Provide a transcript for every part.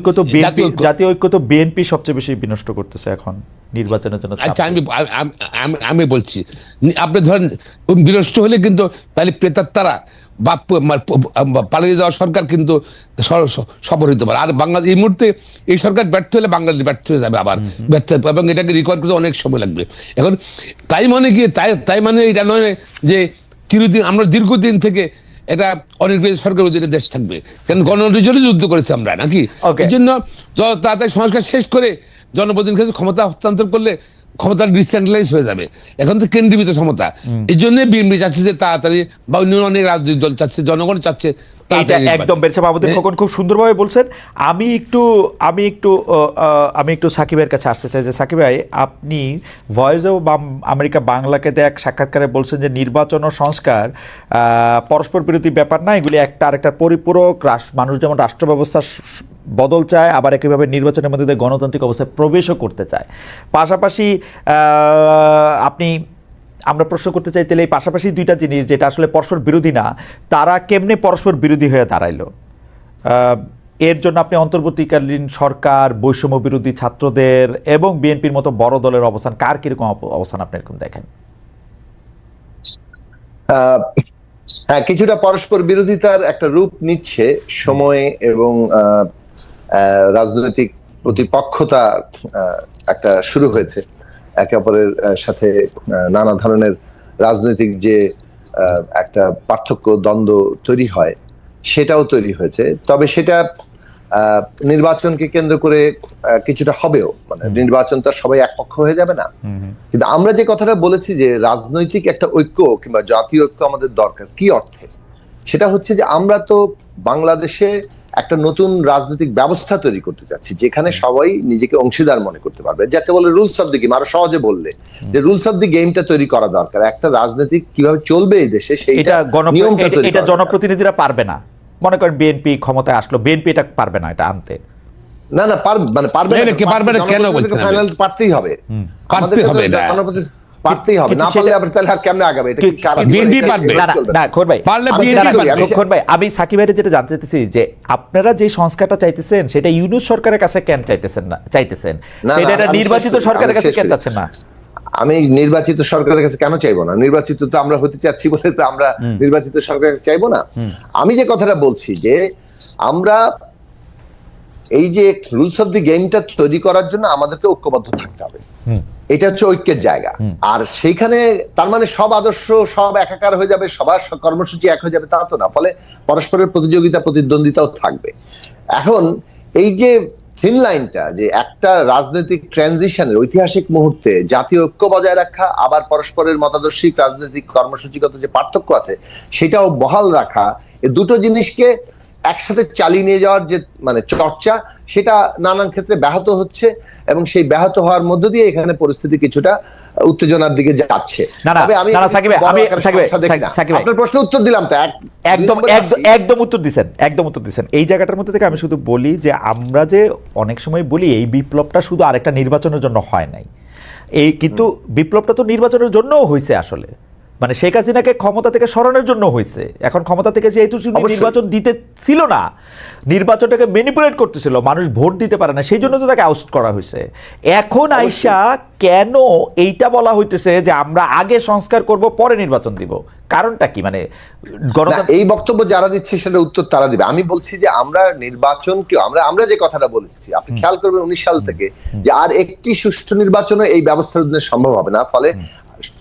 ঐক্য তো জাতীয় বিএনপি। জাতীয় ঐক্য তো বিএনপি সবচেয়ে বেশি বিনষ্ট করতেছে এখন নির্বাচনের জন্য আচ্ছা আমি আমি- বলছি আপনি ধরেন বিনষ্ট হলে কিন্তু তাহলে প্রেতাত্মারা বা পালিয়ে যাওয়া সরকার কিন্তু স- স- সফল হতে পারে। আর বাংলাদেশ এই মুহূর্তে এই সরকার ব্যর্থ হলে বাংলাদেশ ব্যর্থ হয়ে যাবে আবার। ব্যর্থ এবং এটাকে রিকভার করতে অনেক সময় লাগবে। এখন তাই মানে কি? তাই তাই মানে এটা নয় যে চিরদিন আমরা দীর্ঘদিন থেকে এটা অনির্বাচিত সরকার অধীনে দেশ থাকবে। কারণ গণতন্ত্রের জন্য যুদ্ধ করেছে আমরা নাকি? এই জন্য তাড়াতাড়ি সংস্কার শেষ করে জনপ্রতিনিধির কাছে ক্ষমতা হস্তান্তর করলে ক্ষমতা ডিসেন্ট্রালাইজ হয়ে যাবে। এখন তো কেন্দ্রীভূত ক্ষমতা। এই জন্য বিএনপি চাচ্ছে যে তাড়াতাড়ি বা অন্য অনেক রাজনৈতিক দল চাচ্ছে জনগণ চাচ্ছে এটা একদম বেরসা বাবুদ্দিন খোকন খুব সুন্দরভাবে বলছেন। আমি একটু আমি একটু আমি একটু সাকিবের কাছে আসতে চাই যে সাকিব ভাই আপনি ভয়েস অফ আমেরিকা বাংলাকে এক সাক্ষাৎকারে বলছেন যে নির্বাচন ও সংস্কার পরস্পর বিরোধী ব্যাপার না এগুলি একটা আরেকটার পরিপূরক মানুষ যেমন রাষ্ট্র স- বদল চায় আবার একইভাবে নির্বাচনের মধ্যে গণতান্ত্রিক অবস্থায় প্রবেশও করতে চায়। পাশাপাশি আপনি আমরা প্রশ্ন করতে চাই, তাহলে এই পাশাপাশি দুইটা জিনিস যেটা আসলে পরস্পর বিরোধী না, তারা কেমনে পরস্পর বিরোধী হয়ে দাঁড়াইলো? এর জন্য আপনি অন্তর্বর্তীকালীন সরকার, বৈষম্য বিরোধী ছাত্রদের এবং বিএনপির মতো বড় দলের অবস্থান, কার কীরকম অব- অবস্থান আপনি এরকম দেখেন? হ্যাঁ কিছুটা পরস্পর বিরোধিতার একটা রূপ নিচ্ছে সময় এবং রাজনৈতিক প্রতিপক্ষতা একটা শুরু হয়েছে। একে অপরের সাথে নানা ধরনের রাজনৈতিক যে একটা পার্থক্য দ্বন্দ্ব তৈরি হয় সেটাও তৈরি হয়েছে। তবে সেটা নির্বাচনকে কেন্দ্র করে কিছুটা হবেও। মানে নির্বাচন তো সবাই একপক্ষ হয়ে যাবে না। কিন্তু আমরা যে কথাটা বলেছি যে রাজনৈতিক একটা ঐক্য কিংবা জাতীয় ঐক্য আমাদের দরকার কি অর্থে? সেটা হচ্ছে যে আমরা তো বাংলাদেশে একটা নতুন রাজনৈতিক ব্যবস্থা তৈরি করতে চাচ্ছি যেখানে সবাই নিজেকে অংশীদার মনে করতে পারবে। যাকে বলে রুলস অফ দি গেম আরও সহজে বললে। যে রুলস অফ দি গেমটা তৈরি করা দরকার। একটা রাজনৈতিক কীভাবে চলবে এই দেশে সেইটা গণ নিয়মটা এটা- তৈরি এটা জনপ্রতিনিধিরা পারবে না। মনে করেন বিএনপি ক্ষমতায় আসলো বিএনপি এটা পারবে না এটা আনতে। না না পারবে মানে পারবে না, পারবে না, কেন বলছেন? ফাইনাল পারতেই হবে। পারতে হবে না। জনপ্রতিনিধি পারতেই হবে না পারলে আবার তাহলে আর কেমনে আগাবে? এটা কি কি- সারা BNP জীবন পারবে। না না খোর ভাই পারলে আমি পারবে। খোর ভাই আমি সাকিব ভাইয়ের যেটা জানতে চাইতেছি যে আপনারা যে সংস্কারটা চাইতেছেন সেটা ইউনুস সরকারের কাছে কেন চাইতেছেন না চাইতেছেন? সেটা একটা নির্বাচিত সরকারের কাছে কেন চাচ্ছেন না? আমি নির্বাচিত সরকারের কাছে কেন চাইব না? নির্বাচিত তো আমরা হতে চাচ্ছি বলে তো আমরা নির্বাচিত সরকারের কাছে চাইব না। আমি যে কথাটা বলছি যে আমরা এই যে রুলস অফ দি গেমটা তৈরি করার জন্য আমাদেরকে ঐক্যবদ্ধ থাকতে হবে। এটা হচ্ছে ঐক্যের জায়গা। আর সেইখানে তার মানে সব আদর্শ সব একাকার হয়ে যাবে সবার কর্মসূচি এক হয়ে যাবে তা তো না। ফলে পরস্পরের প্রতিযোগিতা প্রতিদ্বন্দ্বিতাও থাকবে। এখন এই যে থিন লাইনটা যে একটা রাজনৈতিক ট্রানজিশনের ঐতিহাসিক মুহূর্তে জাতীয় ঐক্য বজায় রাখা আবার পরস্পরের মতাদর্শিক রাজনৈতিক কর্মসূচিগত যে পার্থক্য আছে সেটাও বহাল রাখা এই দুটো জিনিসকে একসাথে চালিয়ে নিয়ে যাওয়ার যে মানে চর্চা সেটা নানান ক্ষেত্রে ব্যাহত হচ্ছে এবং সেই ব্যাহত হওয়ার মধ্য দিয়ে এখানে পরিস্থিতি কিছুটা উত্তেজনার দিকে যাচ্ছে। তবে আমি। আপনার প্রশ্ন উত্তর দিলাম তো একদম একদম একদম উত্তর দিছেন একদম উত্তর দিছেন। এই জায়গাটার মধ্যে থেকে আমি শুধু বলি যে আমরা যে অনেক সময় বলি এই বিপ্লবটা শুধু আরেকটা নির্বাচনের জন্য হয় নাই। এই কিন্তু বিপ্লবটা তো নির্বাচনের জন্যও হয়েছে আসলে। মানে শেখ হাসিনাকে ক্ষমতা থেকে সরানোর জন্য হয়েছে এখন ক্ষমতা থেকে যেহেতু নির্বাচন দিতে ছিল না নির্বাচনটাকে ম্যানিপুলেট করতেছিল মানুষ ভোট দিতে পারে না সেই জন্য তো তাকে আউট করা হয়েছে এখন আইসা কেন এইটা বলা হইতেছে যে আমরা আগে সংস্কার করব পরে নির্বাচন দিব? কারণটা কি? মানে এই বক্তব্য যারা দিচ্ছে সেটা উত্তর তারা দিবে। আমি বলছি যে আমরা নির্বাচনকে আমরা আমরা যে কথাটা বলেছি আপনি খেয়াল করবেন উনিশ সাল থেকে যে আর একটি সুষ্ঠু নির্বাচনে এই ব্যবস্থার সম্ভব হবে না। ফলে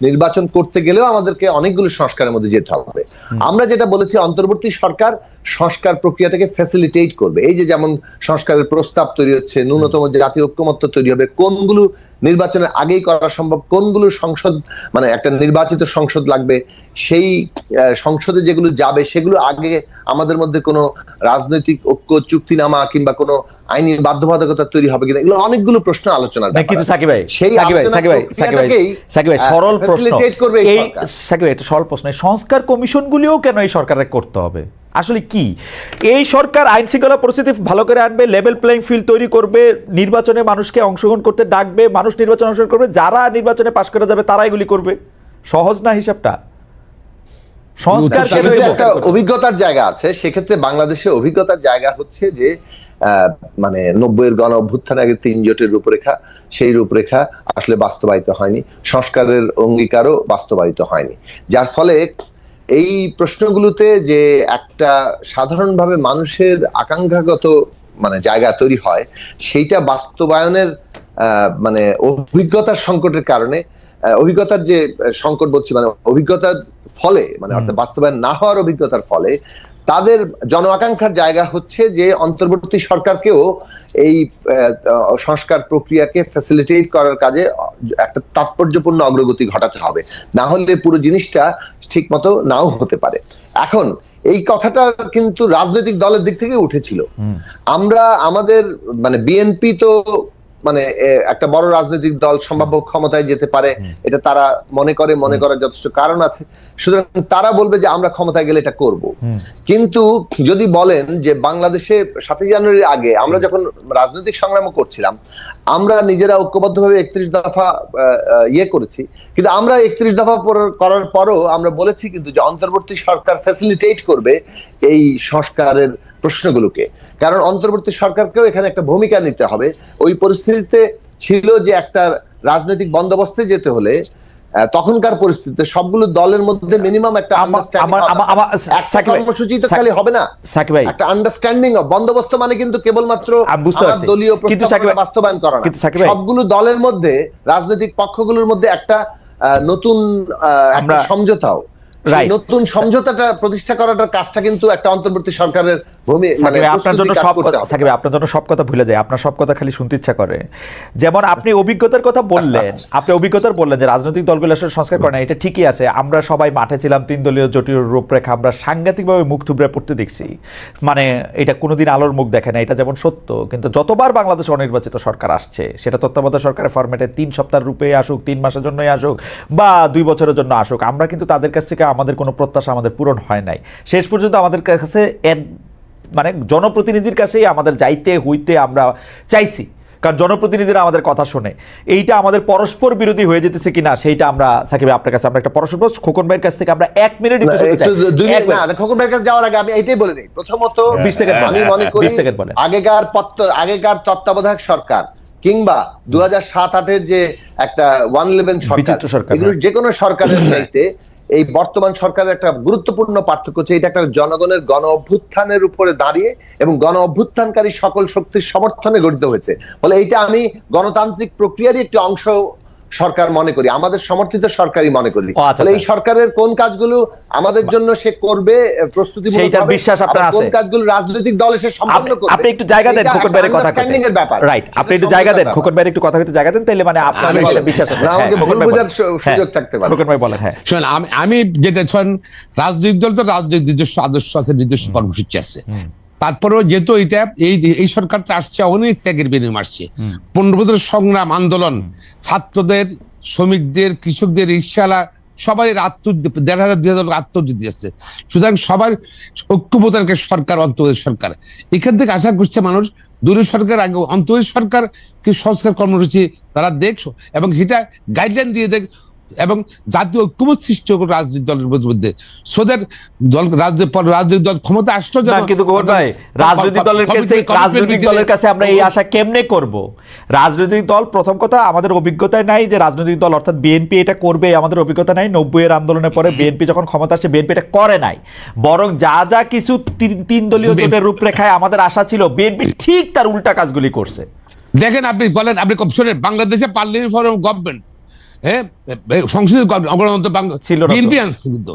নির্বাচন করতে গেলেও আমাদেরকে অনেকগুলো সংস্কারের মধ্যে যেতে হবে। আমরা যেটা বলেছি অন্তর্বর্তী সরকার সংস্কার প্রক্রিয়াটাকে ফ্যাসিলিটেট করবে। এই যে যেমন সংস্কারের প্রস্তাব তৈরি হচ্ছে ন্যূনতম জাতীয় ঐক্যমত্য তৈরি হবে কোনগুলো নির্বাচনের আগেই করা সম্ভব কোনগুলো সংসদ মানে একটা নির্বাচিত সংসদ লাগবে সেই সংসদে যেগুলো যাবে সেগুলো আগে আমাদের মধ্যে কোনো রাজনৈতিক ঐক্য চুক্তিনামা কিংবা কোনো আইনি বাধ্যবাধকতা তৈরি হবে কিনা এগুলো অনেকগুলো প্রশ্ন আলোচনার না ব্যাপার। কিন্তু সাকিব ভাই সেই সাকিব ভাই আলোচনা সাকিব ভাই সাকিব ভাই সাকিব ভাই সরল প্রশ্ন। এই সাকিব ভাই এটা সরল প্রশ্ন। সংস্কার কমিশনগুলিও কেন এই সরকারের করতে হবে? আসলে কি? এই সরকার আইন শৃঙ্খলা পরিস্থিতি ভালো করে আনবে লেভেল প্লেইং ফিল্ড তৈরি করবে নির্বাচনে মানুষকে অংশগ্রহণ করতে ডাকবে মানুষ নির্বাচনে অংশগ্রহণ করবে যারা নির্বাচনে পাশ করে যাবে তারা এগুলি করবে। সহজ না হিসাবটা? সংস্কার একটা অভিজ্ঞতার জায়গা আছে সেক্ষেত্রে বাংলাদেশের অভিজ্ঞতার জায়গা হচ্ছে যে আহ, মানে নব্বইয়ের গণ অভ্যুত্থান আগে তিন জোটের রূপরেখা সেই রূপরেখা আসলে বাস্তবায়িত হয়নি সংস্কারের অঙ্গীকারও বাস্তবায়িত হয়নি। যার ফলে এই প্রশ্নগুলোতে যে একটা সাধারণভাবে মানুষের আকাঙ্ক্ষাগত মানে জায়গা তৈরি হয় সেইটা বাস্তবায়নের মানে অভিজ্ঞতার সংকটের কারণে অভিজ্ঞতার যে সংকট বলছি মানে অভিজ্ঞতার ফলে মানে অর্থাৎ বাস্তবায়ন না হওয়ার অভিজ্ঞতার ফলে তাদের জন আকাঙ্ক্ষার জায়গা হচ্ছে যে অন্তর্বর্তী সরকারকেও এই সংস্কার প্রক্রিয়াকে ফ্যাসিলিটেট করার কাজে একটা তাৎপর্যপূর্ণ অগ্রগতি ঘটাতে হবে। না হলে পুরো জিনিসটা ঠিক মতো নাও হতে পারে। এখন এই কথাটা কিন্তু রাজনৈতিক দলের দিক থেকে উঠেছিল। আমরা আমাদের মানে বিএনপি তো মানে একটা বড় রাজনৈতিক দল সম্ভাব্য ক্ষমতায় যেতে পারে এটা তারা মনে করে মনে করার যথেষ্ট কারণ আছে। সুতরাং তারা বলবে যে আমরা ক্ষমতায় গেলে এটা করব। কিন্তু যদি বলেন যে বাংলাদেশে সাতই জানুয়ারির আগে আমরা যখন রাজনৈতিক সংগ্রাম করছিলাম আমরা নিজেরা ঐক্যবদ্ধভাবে একত্রিশ দফা ইয়ে করেছি। কিন্তু আমরা একত্রিশ দফা করার পরও আমরা বলেছি কিন্তু যে অন্তর্বর্তী সরকার ফ্যাসিলিটেট করবে এই সংস্কারের প্রশ্নগুলোকে। কারণ অন্তর্বর্তী সরকারকেও এখানে একটা ভূমিকা নিতে হবে। ওই পরিস্থিতিতে ছিল যে একটা রাজনৈতিক বন্দোবস্তে যেতে হলে তখনকার পরিস্থিতিতে সবগুলো দলের মধ্যে মিনিমাম একটা কর্মসূচি তো খালি হবে না। একটা আন্ডারস্ট্যান্ডিং বন্দোবস্ত মানে কিন্তু কেবলমাত্র। দলীয় বাস্তবায়ন করা সবগুলো দলের মধ্যে রাজনৈতিক পক্ষগুলোর মধ্যে একটা আহ, নতুন আহ, সমঝোতাও. নতুন সমঝোতাটা প্রতিষ্ঠা করাটার কাজটা কিন্তু একটা অন্তর্বর্তী সরকারের ভূমি মানে আপনার জন্য সব কথা হবে। আপনার জন্য সব কথা ভুলে যায়। আপনার সব কথা খালি শুনতে ইচ্ছা করে। যেমন আপনি অভিজ্ঞতার কথা বললেন আপনি অভিজ্ঞতার বললেন যে রাজনৈতিক দলগুলো আসলে সংস্কার করে না এটা ঠিকই আছে। আমরা সবাই মাঠে ছিলাম তিন দলীয় জটিল রূপরেখা আমরা সাংঘাতিকভাবে মুখ থুবড়ে পড়তে দেখছি। মানে এটা কোনোদিন আলোর মুখ দেখে না এটা যেমন সত্য। কিন্তু যতবার বাংলাদেশে অনির্বাচিত সরকার আসছে সেটা তত্ত্বাবধায়ক সরকারের ফরম্যাটে তিন সপ্তাহ রূপে আসুক তিন মাসের জন্যই আসুক বা দুই বছরের জন্য আসুক আমরা কিন্তু তাদের কাছ থেকে আমাদের কোনো প্রত্যাশা আমাদের পূরণ হয় নাই। শেষ পর্যন্ত আমাদের কাছে মানে জনপ্রতিনিধির কাছেই আমাদের যাইতে হইতে আমরা চাইছি। কারণ জনপ্রতিনিধিরা আমাদের কথা শোনে। এইটা আমাদের পরস্পর বিরোধী হয়ে যেতেছে কিনা সেইটা আমরা সাকিব আপনার কাছে আমরা একটা পরস্পর খোকন ভাইয়ের কাছ থেকে আমরা এক মিনিট খোকন ভাইয়ের কাছে যাওয়ার আগে আমি এটাই বলে দিই। প্রথমত 20 সেকেন্ড বলেন। আমি মনে করি সেকেন্ড। আগেকার আগেকার তত্ত্বাবধায়ক সরকার কিংবা দু হাজার সাত আটের যে একটা ওয়ান ইলেভেন সরকার হ্যাঁ। যে কোনো সরকারের চাইতে এই বর্তমান সরকারের একটা গুরুত্বপূর্ণ পার্থক্য হচ্ছে এটা একটা জনগণের গণ অভ্যুত্থানের উপরে দাঁড়িয়ে এবং গণ অভ্যুত্থানকারী সকল শক্তির সমর্থনে গঠিত হয়েছে। ফলে এইটা আমি গণতান্ত্রিক প্রক্রিয়ারই একটি অংশ সরকার মনে করি আমাদের সমর্থিত সরকারই মনে করি। আচ্ছা, এই আচ্ছা। সরকারের কোন কাজগুলো আমাদের জন্য সে করবে প্রস্তুতি সেইটার বিশ্বাস আপনার আছে কোন কাজগুলো রাজনৈতিক দল এসে সম্পন্ন আপনি- করবে? আপনি একটু জায়গা দেন খোকন ভাইয়ের কথা এর ব্যাপার। রাইট আপনি একটু জায়গা দেন খোকন ভাইয়ের একটু কথা কইতে জায়গা দেন তাইলে মানে আপনার আমি বিশ্বাস আছে। না, আমাকে হ্যাঁ, ভুল বোঝার সুযোগ থাকতে পারে। খোকন ভাই বলেন হ্যাঁ। শোনেন আমি আমি যেটা শোনেন রাজনৈতিক দল তো রাজনৈতিক নিজস্ব আদর্শ আছে নিজস্ব কর্মসূচি আছে। তারপরেও যেহেতু এটা এই এই সরকারটা আসছে অনেক ত্যাগের বিনিময় আসছে। পনেরো বছর সংগ্রাম আন্দোলন ছাত্রদের শ্রমিকদের কৃষকদের রিক্সাওয়ালা সবাই আত্ম দেড় হাজার দুই হাজার আত্মহত্যা দিয়েছে সুতরাং সবার ঐক্যবদ্ধ সরকার অন্তর্বর্তী সরকার। এখান থেকে আশা করছে মানুষ দূরের সরকার আগে অন্তর্বর্তী সরকার কি সংস্কার কর্মসূচি তারা দেখছ এবং সেটা গাইডলাইন দিয়ে দেখ এবং জাতীয় ঐক্যবোধ সৃষ্টি হোক রাজনৈতিক দলের মধ্যে সোদের দল রাজনৈতিক রাজনৈতিক দল ক্ষমতা আসতো না কিন্তু ভাই রাজনৈতিক দলের কাছে রাজনৈতিক দলের কাছে আমরা এই আশা কেমনে করব? রাজনৈতিক দল প্রথম কথা আমাদের অভিজ্ঞতায় নাই যে রাজনৈতিক দল অর্থাৎ বিএনপি এটা করবে আমাদের অভিজ্ঞতা নাই। নব্বই এর আন্দোলনের পরে বিএনপি যখন ক্ষমতা আসছে বিএনপি এটা করে নাই। বরং যা যা কিছু তিন- দলীয় জোটের রূপরেখায় আমাদের আশা ছিল বিএনপি ঠিক তার উল্টা কাজগুলি করছে। দেখেন আপনি বলেন আপনি শোনেন বাংলাদেশে পার্লামেন্ট ফরম গভর্নমেন্ট হ্যাঁ সংসদীয় গণতন্ত্র ছিল বিএনপি আনছে কিন্তু।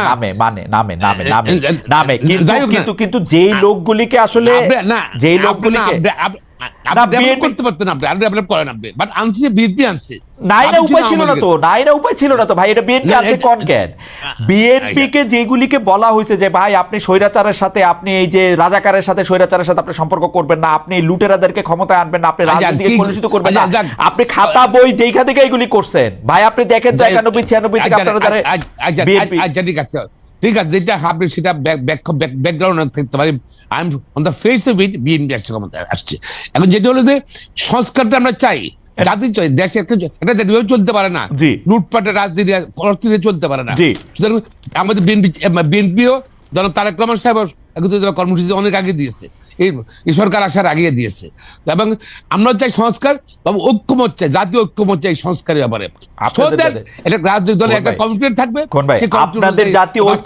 নামে মানে নামে নামে নামে নামে। কিন্তু। কিন্তু যেই লোকগুলিকে আসলে যেই লোকগুলিকে আপনি- আপনি- না, আপনি develop BNP করতে পারতেন আপনি আপনি develop করেন আপনি বাট আনছে বিএনপি আনছে নাই উপায় ছিল না তো নাই উপায় ছিল না তো ভাই এটা বিএনপি আছে কোন কেন বিএনপি কে যেগুলিকে বলা হয়েছে যে ভাই আপনি স্বৈরাচারের সাথে আপনি এই যে রাজাকারের সাথে স্বৈরাচারের সাথে আপনি সম্পর্ক করবেন না আপনি লুটেরাদেরকে ক্ষমতায় আনবেন না আপনি আচ্ছা, রাজনীতিকে কলুষিত করবেন না আচ্ছা, আপনি খাতা বই দেখা দেখে এগুলি করছেন ভাই আপনি দেখেন তো একানব্বই ছিয়ানব্বই থেকে আচ্ছা, আপনারা আচ্ছা, আচ্ছা, বিএনপি আচ্ছা, ঠিক আছে ঠিক আছে যেটা আপনি সেটা ব্যাকগ্রাউন্ড থাকতে পারে। I am on the face of it BNP আসছে ক্ষমতা আসছে। এখন যেটা হলো যে সংস্কারটা আমরা চাই জাতি চাই দেশে একটা চলতে পারে না। লুটপাটের রাজনীতি অর্থনীতি চলতে পারে না। সুতরাং আমাদের বিএনপি বিএনপিও যেন তারেক রহমান সাহেব কর্মসূচি অনেক আগে দিয়েছে। এই সরকার আসার আগিয়ে দিয়েছে এবং আমরা চাই সংস্কার তবে ঐক্যমত চাই জাতীয় ঐক্যমত চাই সংস্কারের ব্যাপারে এটা রাজনৈতিক দলের একটা? কমিটমেন্ট থাকবে আপনাদের জাতীয় হবে।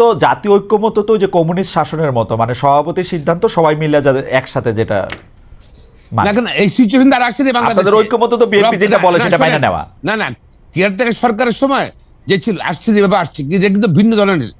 তো জাতীয় ঐক্যমত্য তো যে কমিউনিস্ট শাসনের মতো মানে সভাপতির সিদ্ধান্ত সবাই মিলে যাদের একসাথে যেটা মানে। না এই সিচুয়েশন দ্বারা আসছে বাংলাদেশে আপনাদের ঐক্যমত্য তো BNP যেটা বলে সেটা মাইনে নেওয়া। না না কেয়ারটেকার সরকারের সময় যে ছিল আসছে যেভাবে আসছে কিন্তু ভিন্ন ধরনের